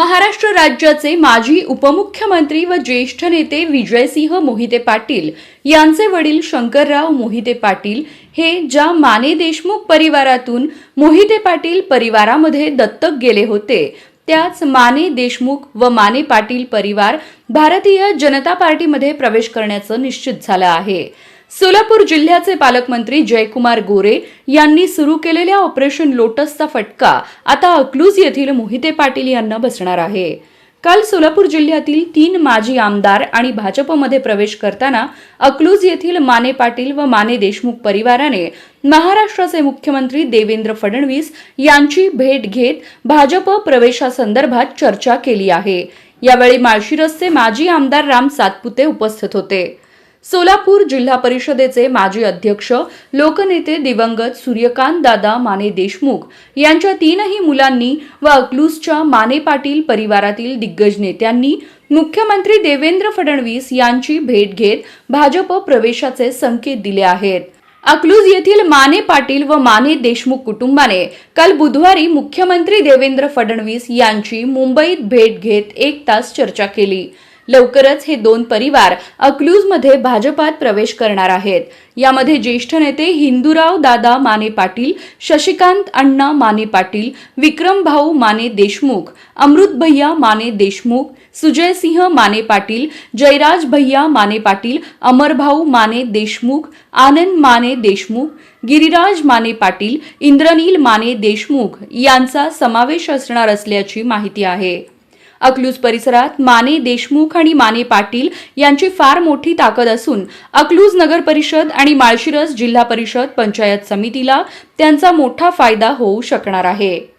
महाराष्ट्र राज्याचे माजी उपमुख्यमंत्री व ज्येष्ठ नेते विजयसिंह मोहिते पाटील यांचे वडील शंकरराव मोहिते पाटील हे ज्या माने देशमुख परिवारातून मोहिते पाटील परिवारामध्ये दत्तक गेले होते त्याच माने देशमुख व माने पाटील परिवार भारतीय जनता पार्टीमध्ये प्रवेश करण्याचं निश्चित झालं आहे. सोलापूर जिल्ह्याचे पालकमंत्री जयकुमार गोरे यांनी सुरू केलेल्या ऑपरेशन लोटसचा फटका आता अकलूज येथील मोहिते पाटील यांना बसणार आहे. काल सोलापूर जिल्ह्यातील तीन माजी आमदार आणि भाजपमध्ये प्रवेश करताना अकलूज येथील माने पाटील व माने देशमुख परिवाराने महाराष्ट्राचे मुख्यमंत्री देवेंद्र फडणवीस यांची भेट घेत भाजप प्रवेशासंदर्भात चर्चा केली आहे. यावेळी माळशिरसचे माजी आमदार राम सातपुते उपस्थित होते. सोलापूर जिल्हा परिषदेचे माजी अध्यक्ष लोकनेते दिवंगत सूर्यकांत दादा माने देशमुख यांच्या तीनही मुलांनी व अकलूजच्या माने पाटील परिवारातील दिग्गज नेत्यांनी मुख्यमंत्री देवेंद्र फडणवीस यांची भेट घेत भाजप प्रवेशाचे संकेत दिले आहेत. अकलूज येथील माने पाटील व माने देशमुख कुटुंबाने काल बुधवारी मुख्यमंत्री देवेंद्र फडणवीस यांची मुंबईत भेट घेत एक तास चर्चा केली. लवकरच हे दोन परिवार अक्लूजमध्ये भाजपात प्रवेश करणार आहेत. यामध्ये ज्येष्ठ नेते हिंदूराव दादा माने पाटील शशिकांत अण्णा माने पाटील विक्रम भाऊ माने देशमुख अमृत भैया माने देशमुख सुजयसिंह माने पाटील जयराज भैया माने पाटील अमरभाऊ माने देशमुख आनंद माने देशमुख गिरिराज माने पाटील इंद्रनील माने देशमुख यांचा समावेश असणार असल्याची माहिती आहे. अकलूज परिसरात माने देशमुख आणि माने पाटील यांची फार मोठी ताकद असून अकलूज नगर परिषद आणि माळशिरस जिल्हा परिषद पंचायत समितीला त्यांचा मोठा फायदा होऊ शकणार आहे.